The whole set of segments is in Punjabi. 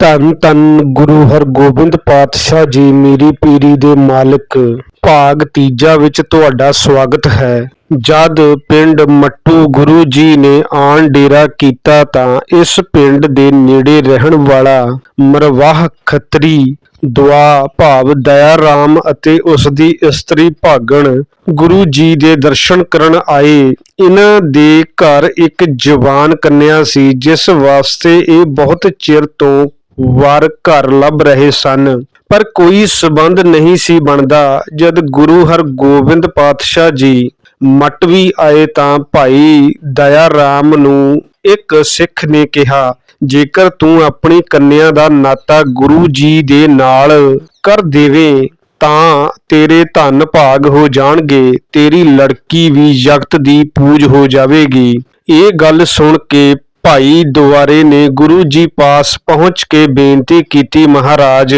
ਧੰਨ ਧੰਨ ਗੁਰੂ ਹਰਗੋਬਿੰਦ ਪਾਤਸ਼ਾਹ ਜੀ, ਮੇਰੀ ਪੀਰੀ ਦੇ ਮਾਲਕ। ਭਾਗ ਤੀਜਾ ਵਿੱਚ ਤੁਹਾਡਾ ਸਵਾਗਤ ਹੈ। ਜਦ ਪਿੰਡ ਮੱਟੂ ਗੁਰੂ ਜੀ ਨੇ ਆਣ ਡੇਰਾ ਕੀਤਾ ਤਾਂ ਇਸ ਪਿੰਡ ਦੇ ਨੇੜੇ ਰਹਿਣ ਵਾਲਾ ਮਰਵਾਹ ਖੱਤਰੀ, ਦੁਆ, ਭਾਵ ਦਇਆ ਰਾਮ ਅਤੇ ਉਸ ਦੀ ਇਸਤਰੀ ਭਾਗਣ ਗੁਰੂ ਜੀ ਦੇ ਦਰਸ਼ਨ ਕਰਨ ਆਏ। ਇਹਨਾਂ ਦੇ ਘਰ ਇੱਕ ਜਵਾਨ ਕੰਨਿਆ ਸੀ, ਜਿਸ ਵਾਸਤੇ ਇਹ ਬਹੁਤ ਚਿਰ ਤੋਂ ਵਰ ਘਰ ਲੱਭ ਰਹੇ ਸਨ। ਪਰ ਕੋਈ ਸਬੰਧ ਨਹੀਂ ਸੀ ਬਣਦਾ। ਜਦ ਗੁਰੂ ਹਰਗੋਬਿੰਦ ਪਾਤਸ਼ਾਹ ਜੀ ਮਟਵੀ ਆਏ ਤਾਂ ਭਾਈ ਦਇਆ ਰਾਮ ਨੂੰ ਇੱਕ ਸਿੱਖ ਨੇ ਕਿਹਾ, ਜੇਕਰ ਤੂੰ ਆਪਣੀ ਕੰਨਿਆ ਦਾ ਨਾਤਾ ਗੁਰੂ ਜੀ ਦੇ ਨਾਲ ਕਰ ਦੇਵੇਂ, ਤਾਂ ਤੇਰੇ ਧਨ ਭਾਗ ਹੋ ਜਾਣਗੇ। ਤੇਰੀ ਲੜਕੀ ਵੀ ਜਗਤ ਦੀ ਪੂਜ ਹੋ ਜਾਵੇਗੀ। ਇਹ ਗੱਲ ਸੁਣ ਕੇ ਭਾਈ ਦੁਆਰੇ ਨੇ ਗੁਰੂ ਜੀ ਪਾਸ ਪਹੁੰਚ ਕੇ ਬੇਨਤੀ ਕੀਤੀ, ਮਹਾਰਾਜ,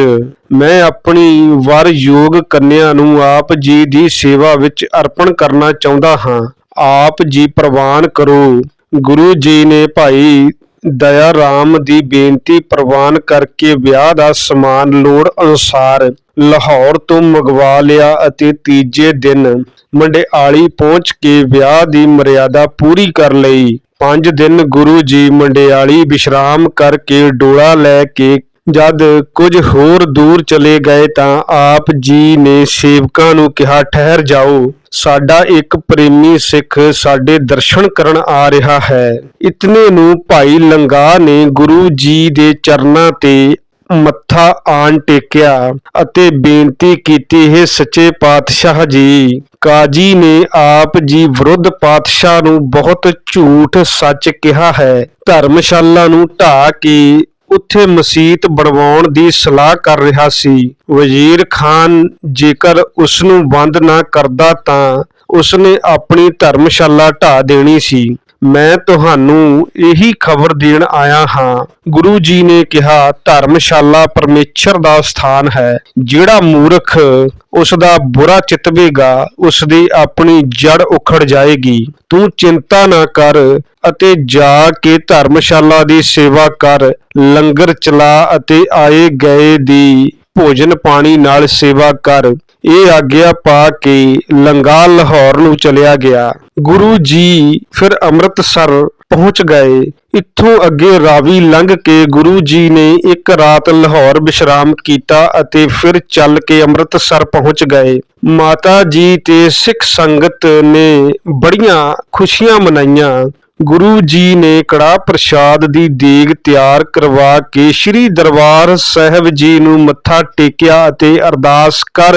ਮੈਂ ਆਪਣੀ ਵਰ ਯੋਗ ਕੰਨਿਆ ਨੂੰ ਆਪ ਜੀ ਦੀ ਸੇਵਾ ਵਿੱਚ ਅਰਪਣ ਕਰਨਾ ਚਾਹੁੰਦਾ ਹਾਂ। ਆਪ ਜੀ ਪ੍ਰਵਾਨ ਕਰੋ। ਗੁਰੂ ਜੀ ਨੇ ਭਾਈ ਦਇਆ ਰਾਮ ਦੀ ਬੇਨਤੀ ਪ੍ਰਵਾਨ ਕਰਕੇ ਵਿਆਹ ਦਾ ਸਮਾਨ ਲੋੜ ਅਨੁਸਾਰ ਲਾਹੌਰ ਤੋਂ ਮੰਗਵਾ ਲਿਆ ਅਤੇ ਤੀਜੇ ਦਿਨ ਮੰਡਿਆਲੀ ਪਹੁੰਚ ਕੇ ਵਿਆਹ ਦੀ ਮਰਿਆਦਾ ਪੂਰੀ ਕਰ ਲਈ। ਪੰਜ ਦਿਨ ਗੁਰੂ ਜੀ ਮੰਡਿਆਲੀ ਵਿਸ਼ਰਾਮ ਕਰਕੇ ਡੋਲਾ ਲੈ ਕੇ ਜਦ ਕੁਝ ਹੋਰ ਦੂਰ ਚਲੇ ਗਏ ਤਾਂ ਆਪ ਜੀ ਨੇ ਸੇਵਕਾਂ ਨੂੰ ਕਿਹਾ, ਠਹਿਰ ਜਾਓ। ਸਾਡਾ ਇੱਕ ਪ੍ਰੇਮੀ ਸਿੱਖ ਸਾਡੇ ਦਰਸ਼ਨ ਕਰਨ ਆ ਰਿਹਾ ਹੈ। ਇਤਨੇ ਨੂੰ ਭਾਈ ਲੰਗਾ ਨੇ ਗੁਰੂ ਜੀ ਦੇ ਚਰਨਾਂ ਤੇ ਮੱਥਾ ਆਣ ਟੇਕਿਆ ਅਤੇ ਬੇਨਤੀ ਕੀਤੀ, ਹੈ ਸੱਚੇ ਪਾਤਸ਼ਾਹ ਜੀ, ਕਾਜੀ ਨੇ ਆਪ ਜੀ ਵਿਰੁੱਧ ਪਾਤਸ਼ਾਹ ਨੂੰ ਬਹੁਤ ਝੂਠ ਸੱਚ ਕਿਹਾ ਹੈ। ਧਰਮਸ਼ਾਲਾ ਨੂੰ ਢਾ ਕੇ ਉੱਥੇ ਮਸਜਿਦ ਬਣਵਾਉਣ ਦੀ ਸਲਾਹ ਕਰ ਰਿਹਾ ਸੀ। ਵਜ਼ੀਰ ਖਾਨ ਜੇਕਰ ਉਸ ਨੂੰ ਬੰਦ ਨਾ ਕਰਦਾ ਤਾਂ ਉਸਨੇ ਆਪਣੀ ਧਰਮਸ਼ਾਲਾ ਢਾ ਦੇਣੀ ਸੀ। ਮੈਂ ਤੁਹਾਨੂੰ ਇਹੀ ਖਬਰ ਦੇਣ ਆਇਆ ਹਾਂ। ਗੁਰੂ ਜੀ ਨੇ ਕਿਹਾ, ਧਰਮਸ਼ਾਲਾ ਪਰਮੇਸ਼ਰ ਦਾ ਸਥਾਨ ਹੈ। ਜਿਹੜਾ ਮੂਰਖ ਉਸ ਦਾ ਬੁਰਾ ਚਿਤਵੇਗਾ ਉਸ ਦੀ ਆਪਣੀ ਜੜ ਉਖੜ ਜਾਏਗੀ। ਤੂੰ ਚਿੰਤਾ ਨਾ ਕਰ ਅਤੇ ਜਾ ਕੇ ਧਰਮਸ਼ਾਲਾ ਦੀ ਸੇਵਾ ਕਰ। ਲੰਗਰ ਚਲਾ ਅਤੇ ਆਏ ਗਏ ਦੀ ਭੋਜਨ ਪਾਣੀ ਨਾਲ ਸੇਵਾ ਕਰ। ਇਹ ਆਗਿਆ ਪਾ ਕੇ ਲੰਗਾ ਲਾਹੌਰ ਨੂੰ ਚਲਿਆ ਗਿਆ। ਗੁਰੂ ਜੀ ਫਿਰ ਅੰਮ੍ਰਿਤਸਰ ਪਹੁੰਚ ਗਏ। ਇੱਥੋਂ ਅੱਗੇ ਰਾਵੀ ਲੰਘ ਕੇ ਗੁਰੂ ਜੀ ਨੇ ਇੱਕ ਰਾਤ ਲਾਹੌਰ ਵਿਸ਼ਰਾਮ ਕੀਤਾ ਅਤੇ ਫਿਰ ਚੱਲ ਕੇ ਅੰਮ੍ਰਿਤਸਰ ਪਹੁੰਚ ਗਏ। ਮਾਤਾ ਜੀ ਤੇ ਸਿੱਖ ਸੰਗਤ ਨੇ ਬੜੀਆਂ ਖੁਸ਼ੀਆਂ ਮਨਾਈਆਂ। ਗੁਰੂ ਜੀ ਨੇ ਕੜਾ ਪ੍ਰਸ਼ਾਦ ਦੀ ਦੇਗ ਤਿਆਰ ਕਰਵਾ ਕੇ ਸ੍ਰੀ ਦਰਬਾਰ ਸਾਹਿਬ ਜੀ ਨੂੰ ਮੱਥਾ ਟੇਕਿਆ ਅਤੇ ਅਰਦਾਸ ਕਰ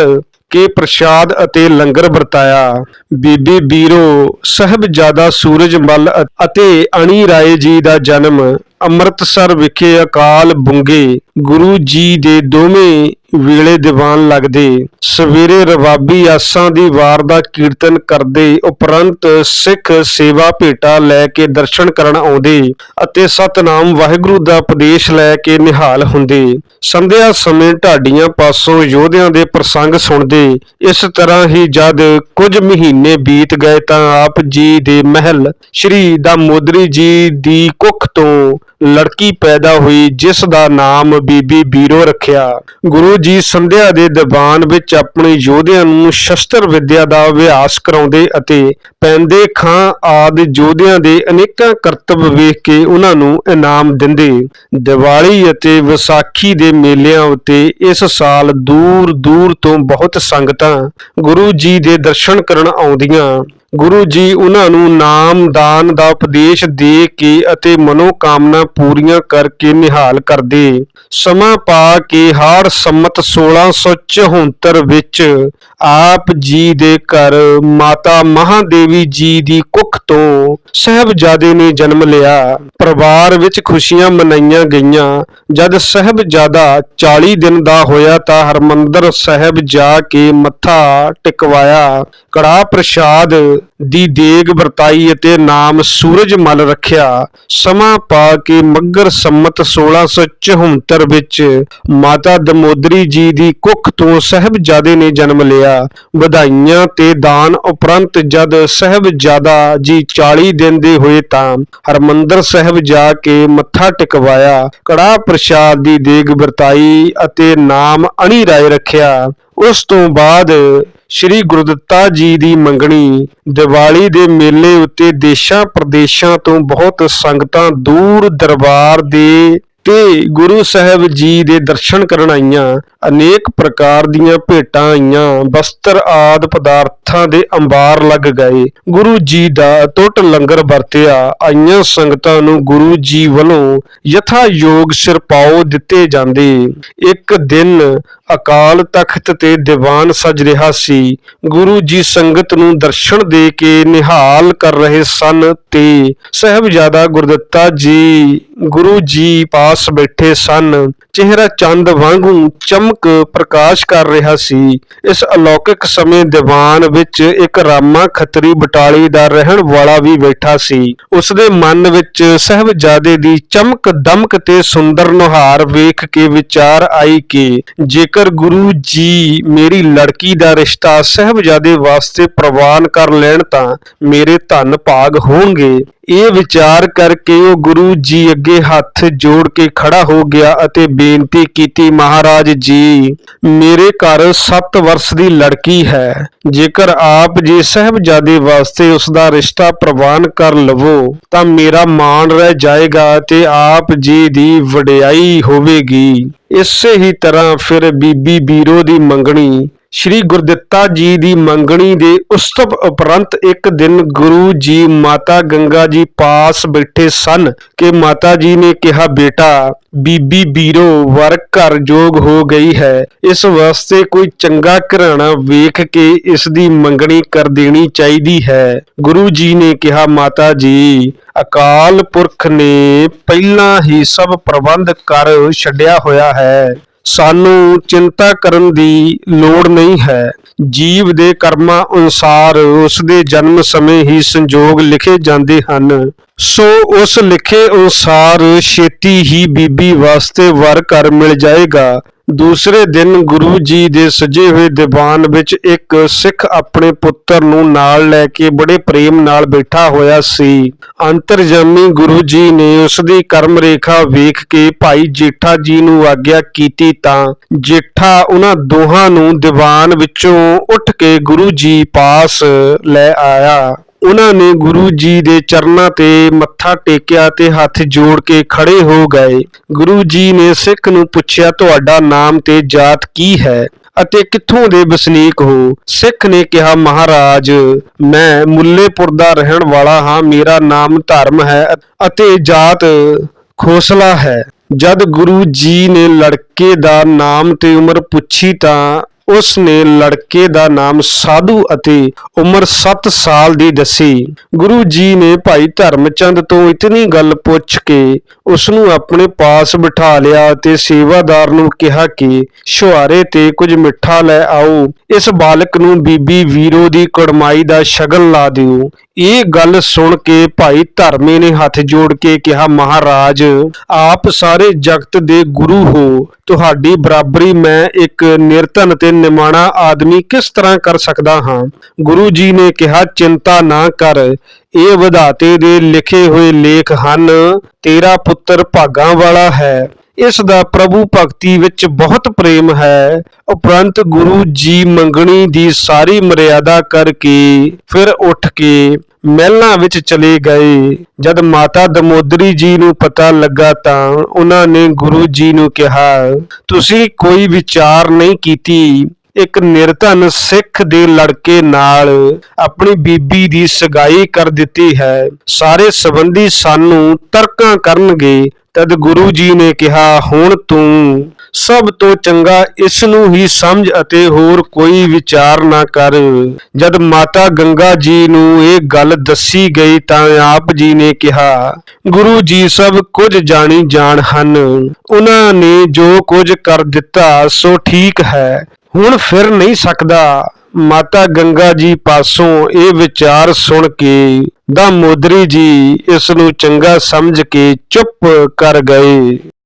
ਕੇ ਪ੍ਰਸ਼ਾਦ ਅਤੇ ਲੰਗਰ ਵਰਤਾਇਆ। ਬੀਬੀ ਬੀਰੋ, ਸਾਹਿਬਜ਼ਾਦਾ ਸੂਰਜਮਲ ਅ- ਅਤੇ ਅਣੀ ਰਾਏ ਜੀ ਦਾ ਜਨਮ ਅੰਮ੍ਰਿਤਸਰ ਵਿਖੇ ਅਕਾਲ ਬੁੰਗੇ ਗੁਰੂ ਜੀ ਦੇ ਦੋਵੇਂ ਵੇਲੇ ਦੀਵਾਨ ਲੱਗਦੇ। ਸਵੇਰੇ ਰਵਾਬੀ ਆਸਾਂ ਦੀ ਵਾਰ ਦਾ ਕੀਰਤਨ ਕਰਦੇ ਉਪਰੰਤ ਸਿੱਖ ਸੇਵਾ ਭੇਟਾ ਲੈ ਕੇ ਦਰਸ਼ਨ ਕਰਨ ਆਉਂਦੇ ਅਤੇ ਸਤਨਾਮ ਵਾਹਿਗੁਰੂ ਦਾ ਉਪਦੇਸ਼ ਲੈ ਕੇ ਨਿਹਾਲ ਹੁੰਦੇ। ਸੰਧਿਆ ਸਮੇਂ ਢਾਡੀਆਂ ਪਾਸੋਂ ਯੋਧਿਆਂ ਦੇ ਪ੍ਰਸੰਗ ਸੁਣਦੇ। ਇਸ ਤਰ੍ਹਾਂ ਹੀ ਜਦ ਕੁਝ ਮਹੀਨੇ ਬੀਤ ਗਏ ਤਾਂ ਆਪ ਜੀ ਦੇ ਮਹਿਲ ਸ਼੍ਰੀ ਦਾ ਮੋਦਰੀ ਜੀ ਦੀ ਕੁੱਖ ਤੋਂ ਲੜਕੀ ਪੈਦਾ ਹੋਈ, ਜਿਸ ਦਾ ਨਾਮ ਬੀਬੀ ਬੀਰੋ ਰੱਖਿਆ। ਗੁਰੂ ਜੀ ਸੰਧਿਆ ਦੇ ਦੀਵਾਨ ਵਿੱਚ ਆਪਣੇ ਯੋਧਿਆਂ ਨੂੰ ਸ਼ਸਤਰ ਵਿੱਦਿਆ ਦਾ ਅਭਿਆਸ ਕਰਾਉਂਦੇ ਅਤੇ ਪੈਂਦੇ ਖਾਂ ਆਦਿ ਯੋਧਿਆਂ ਦੇ ਅਨੇਕਾਂ ਕਰਤੱਵ ਵੇਖ ਕੇ ਉਹਨਾਂ ਨੂੰ ਇਨਾਮ ਦਿੰਦੇ। ਦੀਵਾਲੀ ਅਤੇ ਵਿਸਾਖੀ ਦੇ ਮੇਲਿਆਂ ਉੱਤੇ ਇਸ ਸਾਲ ਦੂਰ ਦੂਰ ਤੋਂ ਬਹੁਤ ਸੰਗਤਾਂ ਗੁਰੂ ਜੀ ਦੇ ਦਰਸ਼ਨ ਕਰਨ ਆਉਂਦੀਆਂ। ਗੁਰੂ ਜੀ ਉਹਨਾਂ ਨੂੰ ਨਾਮ, ਦਾਨ ਦਾ ਉਪਦੇਸ਼ ਦੇ ਕੇ ਅਤੇ ਮਨੋਕਾਮਨਾ ਪੂਰੀਆਂ ਕਰਕੇ ਨਿਹਾਲ ਕਰਦੇ। ਸਮਾਂ ਪਾ ਕੇ ਹਾੜ ਸੰਮਤ 1674 ਵਿੱਚ ਆਪ ਜੀ ਦੇ ਘਰ ਮਾਤਾ ਮਹਾਦੇਵੀ ਜੀ ਦੀ ਕੁੱਖ ਤੋਂ ਸਹਿਬਜ਼ਾਦੇ ਨੇ ਜਨਮ ਲਿਆ। ਪਰਿਵਾਰ ਵਿੱਚ ਖੁਸ਼ੀਆਂ ਮਨਾਈਆਂ ਗਈਆਂ। ਜਦ ਸਹਿਬਜ਼ਾਦਾ 40 ਦਿਨ ਦਾ ਹੋਇਆ ਤਾਂ ਹਰਮੰਦਰ ਸਾਹਿਬ ਜਾ ਕੇ ਮੱਥਾ ਟਿਕਵਾਇਆ। ਕੜਾ ਪ੍ਰਸ਼ਾਦ ਦੀ ਦੇਗ ਵਰਤਾਈ ਅਤੇ ਨਾਮ ਸੂਰਜ ਮਲ ਰੱਖਿਆ। ਸਮਾਂ ਪਾ ਕੇ ਮੱਗਰ ਸੰਮਤ 1674 ਵਿੱਚ ਮਾਤਾ ਦਮੋਦਰੀ ਜੀ ਦੀ ਕੁੱਖ ਤੋਂ ਸਹਿਬਜ਼ਾਦੇ ਨੇ ਜਨਮ ਲਿਆ। ਵਧਾਈਆਂ ਤੇ ਦਾਨ ਉਪਰੰਤ ਜਦ ਸਹਿਬਜ਼ਾਦਾ ਜੀ 40 ਦਿਨ ਦੇ ਹੋਏ ਤਾਂ ਹਰਮੰਦਰ ਸਾਹਿਬ ਜਾ ਕੇ ਮੱਥਾ ਟਿਕਵਾਇਆ ਕੜਾ ਪ੍ਰਸ਼ਾਦ ਦੀ ਦੇਗ ਵਰਤਾਈ ਅਤੇ ਨਾਮ ਅਣੀ ਰਾਏ ਰੱਖਿਆ। ਉਸ ਤੋਂ ਬਾਅਦ ਸ੍ਰੀ ਗੁਰਦੱਤਾ ਜੀ ਦੀ ਮੰਗਣੀ, ਦੀਵਾਲੀ ਦੇ ਮੇਲੇ ਉੱਤੇ ਦੇਸ਼ਾਂ ਪ੍ਰਦੇਸ਼ਾਂ ਤੋਂ ਬਹੁਤ ਸੰਗਤਾਂ ਦੂਰ ਦਰਬਾਰ ਦੇ ਤੇ ਗੁਰੂ ਸਾਹਿਬ ਜੀ ਦੇ ਦਰਸ਼ਨ ਕਰਨ ਆਈਆਂ। ਅਨੇਕ ਪ੍ਰਕਾਰ ਦੀਆਂ ਭੇਟਾਂ ਆਈਆਂ। ਵਸਤਰ ਆਦ ਪਦਾਰਥਾਂ ਦੇ ਅੰਬਾਰ ਲੱਗ ਗਏ। ਗੁਰੂ ਜੀ ਦਾ ਟੁੱਟ ਲੰਗਰ ਵਰਤਿਆ। ਆਈਆਂ ਸੰਗਤਾਂ ਨੂੰ ਗੁਰੂ ਜੀ ਵੱਲੋਂ ਯਥਾ ਯੋਗ ਸਿਰਪਾਉ ਦਿੱਤੇ ਜਾਂਦੇ। ਇੱਕ ਦਿਨ ਅਕਾਲ ਤਖਤ ਤੇ ਦੀਵਾਨ ਸਜ ਰਿਹਾ ਸੀ। ਗੁਰੂ ਜੀ ਸੰਗਤ ਨੂੰ ਦਰਸ਼ਨ ਦੇ ਕੇ ਨਿਹਾਲ ਕਰ ਰਹੇ ਸਨ ਤੇ ਸਹਿਬਜ਼ਾਦਾ ਗੁਰਦੱਤਾ ਜੀ, ਗੁਰੂ ਜੀ ਪਾਸ ਬੈਠੇ ਸਨ। ਚਿਹਰਾ ਚੰਦ ਵਾਂਗੂ ਚਮਕ ਪ੍ਰਕਾਸ਼ ਕਰ ਰਿਹਾ ਸੀ। ਇਸ ਅਲੌਕਿਕ ਸਮੇਂ ਦੀਵਾਨ ਵਿੱਚ ਇੱਕ ਰਾਮਾ ਖੱਤਰੀ ਬਟਾਲੀ ਦਾ ਰਹਿਣ ਵਾਲਾ ਵੀ ਬੈਠਾ ਸੀ। ਉਸ ਦੇ ਮਨ ਵਿੱਚ ਸਹਿਬਜ਼ਾਦੇ ਦੀ ਚਮਕ ਦਮਕ ਤੇ ਸੁੰਦਰ ਨੁਹਾਰ ਵੇਖ ਕੇ ਵਿਚਾਰ ਆਈ ਕਿ ਜੇਕਰ ਗੁਰੂ ਜੀ ਮੇਰੀ ਲੜਕੀ ਦਾ ਰਿਸ਼ਤਾ ਸਹਿਬਜ਼ਾਦੇ ਵਾਸਤੇ ਪ੍ਰਵਾਨ ਕਰ ਲੈਣ ਤਾਂ ਮੇਰੇ ਧੰਨ ਭਾਗ ਹੋਣਗੇ। ਇਹ ਵਿਚਾਰ ਕਰਕੇ ਉਹ ਗੁਰੂ ਜੀ ਅੱਗੇ ਹੱਥ ਜੋੜ ਕੇ ਖੜਾ ਹੋ ਗਿਆ ਅਤੇ ਬੇਨਤੀ ਕੀਤੀ, ਮਹਾਰਾਜ ਜੀ, ਮੇਰੇ ਘਰ 7 ਵਰਸ ਦੀ ਲੜਕੀ ਹੈ। ਜੇਕਰ ਆਪ ਜੀ ਸਹਿਬਜ਼ਾਦੇ ਵਾਸਤੇ ਉਸ ਦਾ ਰਿਸ਼ਤਾ ਪ੍ਰਵਾਨ ਕਰ ਲਵੋ, ਤਾਂ ਮੇਰਾ ਮਾਣ ਰਹਿ ਜਾਏਗਾ ਤੇ ਆਪ ਜੀ ਦੀ ਵਡਿਆਈ ਹੋਵੇਗੀ। ਇਸੇ ਹੀ ਤਰ੍ਹਾਂ ਫਿਰ ਬੀਬੀ ਬੀਰੋ ਦੀ ਮੰਗਣੀ ਸ਼੍ਰੀ ਗੁਰਦਿੱਤਾ ਜੀ ਦੀ ਮੰਗਣੀ ਦੇ ਉਸਤਵ ਉਪਰੰਤ ਇੱਕ ਦਿਨ ਗੁਰੂ ਜੀ ਮਾਤਾ ਗੰਗਾ ਜੀ ਪਾਸ ਬੈਠੇ ਸਨ ਕਿ ਮਾਤਾ ਜੀ ਨੇ ਕਿਹਾ, ਬੇਟਾ, ਬੀਬੀ ਬੀਰੋ ਵਰ ਘਰ ਜੋਗ ਹੋ ਗਈ ਹੈ। ਇਸ ਵਾਸਤੇ ਕੋਈ ਚੰਗਾ ਘਰਾਣਾ ਵੇਖ ਕੇ ਇਸ ਦੀ ਮੰਗਣੀ ਕਰ ਦੇਣੀ ਚਾਹੀਦੀ ਹੈ। ਗੁਰੂ ਜੀ ਨੇ ਕਿਹਾ, ਮਾਤਾ ਜੀ, ਅਕਾਲ ਪੁਰਖ ਨੇ ਪਹਿਲਾਂ ਹੀ ਸਭ ਪ੍ਰਬੰਧ ਕਰ ਛੱਡਿਆ ਹੋਇਆ ਹੈ। ਸਾਨੂੰ ਚਿੰਤਾ ਕਰਨ ਦੀ ਲੋੜ ਨਹੀਂ ਹੈ। ਜੀਵ ਦੇ ਕਰਮਾਂ ਅਨੁਸਾਰ ਉਸ ਦੇ ਜਨਮ ਸਮੇਂ ਹੀ ਸੰਜੋਗ ਲਿਖੇ ਜਾਂਦੇ ਹਨ। ਸੋ ਉਸ ਲਿਖੇ ਅਨੁਸਾਰ ਛੇਤੀ ਹੀ ਬੀਬੀ ਵਾਸਤੇ ਵਰ ਘਰ ਮਿਲ ਜਾਏਗਾ। ਦੂਸਰੇ ਦਿਨ ਗੁਰੂ ਜੀ ਦੇ ਸਜੇ ਹੋਏ ਦੀਵਾਨ ਵਿੱਚ ਇੱਕ ਸਿੱਖ ਆਪਣੇ ਪੁੱਤਰ ਨੂੰ ਨਾਲ ਲੈ ਕੇ ਬੜੇ ਪ੍ਰੇਮ ਨਾਲ ਬੈਠਾ ਹੋਇਆ ਸੀ। ਅੰਤਰਜਾਮੀ ਗੁਰੂ ਜੀ ਨੇ ਉਸ ਦੀ ਕਰਮ ਰੇਖਾ ਵੇਖ ਕੇ ਭਾਈ ਜੇਠਾ ਜੀ ਨੂੰ ਆਗਿਆ ਕੀਤੀ ਤਾਂ ਜੇਠਾ ਉਹਨਾਂ ਦੋਹਾਂ ਨੂੰ ਦੀਵਾਨ ਵਿੱਚੋਂ ਉੱਠ ਕੇ ਗੁਰੂ ਜੀ ਪਾਸ ਲੈ ਆਇਆ। ਉਹਨਾਂ ਨੇ ਗੁਰੂ ਜੀ ਦੇ ਚਰਨਾਂ ਤੇ ਮੱਥਾ ਟੇਕਿਆ ਤੇ ਹੱਥ ਜੋੜ ਕੇ ਖੜੇ ਹੋ ਗਏ। ਗੁਰੂ ਜੀ ਨੇ ਸਿੱਖ ਨੂੰ ਪੁੱਛਿਆ, ਤੁਹਾਡਾ ਨਾਮ ਤੇ ਜਾਤ ਕੀ ਹੈ ਅਤੇ ਕਿੱਥੋਂ ਦੇ ਵਸਨੀਕ ਹੋ? ਸਿੱਖ ਨੇ ਕਿਹਾ, ਮਹਾਰਾਜ, ਮੈਂ ਮੁੱਲੇਪੁਰ ਦਾ ਰਹਿਣ ਵਾਲਾ ਹਾਂ। ਮੇਰਾ ਨਾਮ ਧਰਮ ਹੈ ਅਤੇ ਜਾਤ ਖੋਸਲਾ ਹੈ। ਜਦ ਗੁਰੂ ਜੀ ਨੇ ਲੜਕੇ ਦਾ ਨਾਮ ਤੇ ਉਮਰ ਪੁੱਛੀ ਤਾਂ ਉਸ ਨੇ ਲੜਕੇ ਦਾ ਨਾਮ ਸਾਧੂ ਅਤੇ ਉਮਰ 7 ਸਾਲ ਦੀ ਦੱਸੀ। ਗੁਰੂ ਜੀ ਨੇ ਭਾਈ ਧਰਮਚੰਦ ਤੋਂ ਇਤਨੀ ਗੱਲ ਪੁੱਛ ਕੇ ਉਸ ਨੂੰ ਆਪਣੇ ਪਾਸ ਬਿਠਾ ਲਿਆ ਅਤੇ ਸੇਵਾਦਾਰ ਨੂੰ ਕਿਹਾ ਕਿ ਸ਼ੁਹਾਰੇ ਤੇ ਕੁਝ ਮਿੱਠਾ ਲੈ ਆਓ। ਇਸ ਬਾਲਕ ਨੂੰ ਬੀਬੀ ਵੀਰੋ ਦੀ ਕੜਮਾਈ ਦਾ ਸ਼ਗਨ ਲਾ ਦਿਓ। ਇਹ ਗੱਲ ਸੁਣ ਕੇ ਭਾਈ ਧਰਮੇ ਨੇ ਹੱਥ ਜੋੜ ਕੇ ਕਿਹਾ, ਮਹਾਰਾਜ, ਆਪ ਸਾਰੇ ਜਗਤ ਦੇ ਗੁਰੂ ਹੋ। ਤੁਹਾਡੀ ਬਰਾਬਰੀ ਮੈਂ ਇੱਕ ਨਿਰਧਨ ਤੇ ਨਿਮਾਣਾ ਆਦਮੀ ਕਿਸ ਤਰ੍ਹਾਂ ਕਰ ਸਕਦਾ ਹਾਂ? ਗੁਰੂ ਜੀ ਨੇ ਕਿਹਾ, ਚਿੰਤਾ ਨਾ ਕਰ। ਇਹ ਵਿਧਾਤੇ ਦੇ ਲਿਖੇ ਹੋਏ ਲੇਖ ਹਨ। ਤੇਰਾ ਪੁੱਤਰ ਭਾਗਾਂ ਵਾਲਾ ਹੈ। ਇਸ ਦਾ ਪ੍ਰਭੂ ਭਗਤੀ ਵਿੱਚ ਬਹੁਤ ਪ੍ਰੇਮ ਹੈ। ਉਪਰੰਤ ਗੁਰੂ ਜੀ ਮੰਗਣੀ ਦੀ ਸਾਰੀ ਮਰਿਆਦਾ ਕਰਕੇ ਫਿਰ ਉੱਠ ਕੇ ਮਹਿਲਾਂ ਵਿੱਚ ਚਲੇ ਗਏ ਜਦ ਮਾਤਾ ਦਮੋਦਰੀ ਜੀ ਨੂੰ ਪਤਾ ਲੱਗਾ ਤਾਂ ਉਹਨਾਂ ਨੇ ਗੁਰੂ ਜੀ ਨੂੰ ਕਿਹਾ, ਤੁਸੀਂ ਕੋਈ ਵਿਚਾਰ ਨਹੀਂ ਕੀਤੀ। ਇੱਕ ਨਿਰਧਨ ਸਿੱਖ ਦੇ ਲੜਕੇ ਨਾਲ ਆਪਣੀ ਬੀਬੀ ਦੀ ਸਗਾਈ ਕਰ ਦਿੱਤੀ ਹੈ। ਸਾਰੇ ਸੰਬੰਧੀ ਸਾਨੂੰ ਤਰਕਾਂ ਕਰਨਗੇ। ਤਦ ਗੁਰੂ ਜੀ ਨੇ ਕਿਹਾ, ਹੁਣ ਤੂੰ ਸਭ ਤੋਂ ਚੰਗਾ ਇਸ ਨੂੰ ਹੀ ਸਮਝ ਅਤੇ ਹੋਰ ਕੋਈ ਵਿਚਾਰ ਨਾ ਕਰ। ਜਦ ਮਾਤਾ ਗੰਗਾ ਜੀ ਨੂੰ ਇਹ ਗੱਲ ਦੱਸੀ ਗਈ ਤਾਂ ਆਪ ਜੀ ਨੇ ਕਿਹਾ, ਗੁਰੂ ਜੀ ਸਭ ਕੁਝ ਜਾਣੀ ਜਾਣ ਹਨ। ਉਹਨਾਂ ਨੇ ਜੋ ਕੁਝ ਕਰ ਦਿੱਤਾ, ਸੋ ਠੀਕ ਹੈ। ਹੁਣ ਫਿਰ ਨਹੀਂ ਸਕਦਾ। ਮਾਤਾ ਗੰਗਾ ਜੀ ਪਾਸੋਂ ਇਹ ਵਿਚਾਰ ਸੁਣ ਕੇ ਦਾ ਮੋਦਰੀ ਜੀ ਇਸ ਨੂੰ ਚੰਗਾ ਸਮਝ ਕੇ ਚੁੱਪ ਕਰ ਗਏ।